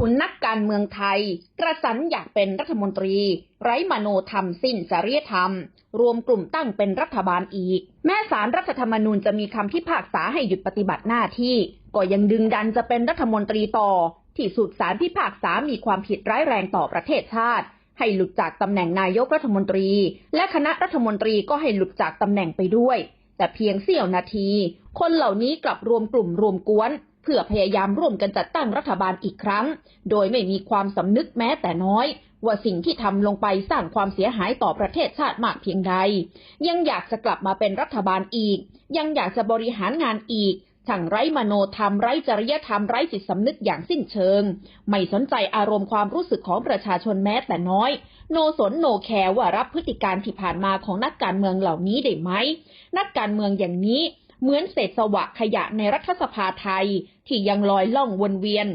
ทุนนักการเมืองไทย กระสันอยากเป็นรัฐมนตรี ไร้มโนธรรมสิ้นจริยธรรม รวมกลุ่มตั้งเป็นรัฐบาลอีก แม้สารรัฐธรรมนูญจะมีคำพิพากษาให้หยุดปฏิบัติหน้าที่ ก็ยังดึงดันจะเป็นรัฐมนตรีต่อ ที่สุดสารพิพากษามีความผิดร้ายแรงต่อประเทศชาติ ให้หลุดจากตำแหน่งนายกรัฐมนตรี และคณะรัฐมนตรีก็ให้หลุดจากตำแหน่งไปด้วย แต่เพียงเสี้ยวนาที คนเหล่านี้กลับรวมกลุ่มรวมกวน เพื่อพยายามร่วมกันจัดตั้งรัฐบาลอีกครั้ง โดยไม่มีความสำนึกแม้แต่น้อย ว่าสิ่งที่ทำลงไปสร้างความเสียหายต่อประเทศชาติมากเพียงใด ยังอยากจะกลับมาเป็นรัฐบาลอีก ยังอยากจะบริหารงานอีกช่างไร้มโนธรรมไร้จริยธรรมไร้จิตสำนึกอย่างสิ้นเชิง ไม่สนใจอารมณ์ความรู้สึกของประชาชนแม้แต่น้อย โนสนโนแคร์ว่ารับพฤติการที่ผ่านมาของนักการเมืองเหล่านี้ได้ไหม นักการเมืองอย่างนี้ เหมือนเศษสวะขยะในรัฐสภาไทยที่ยังลอยล่องวนเวียน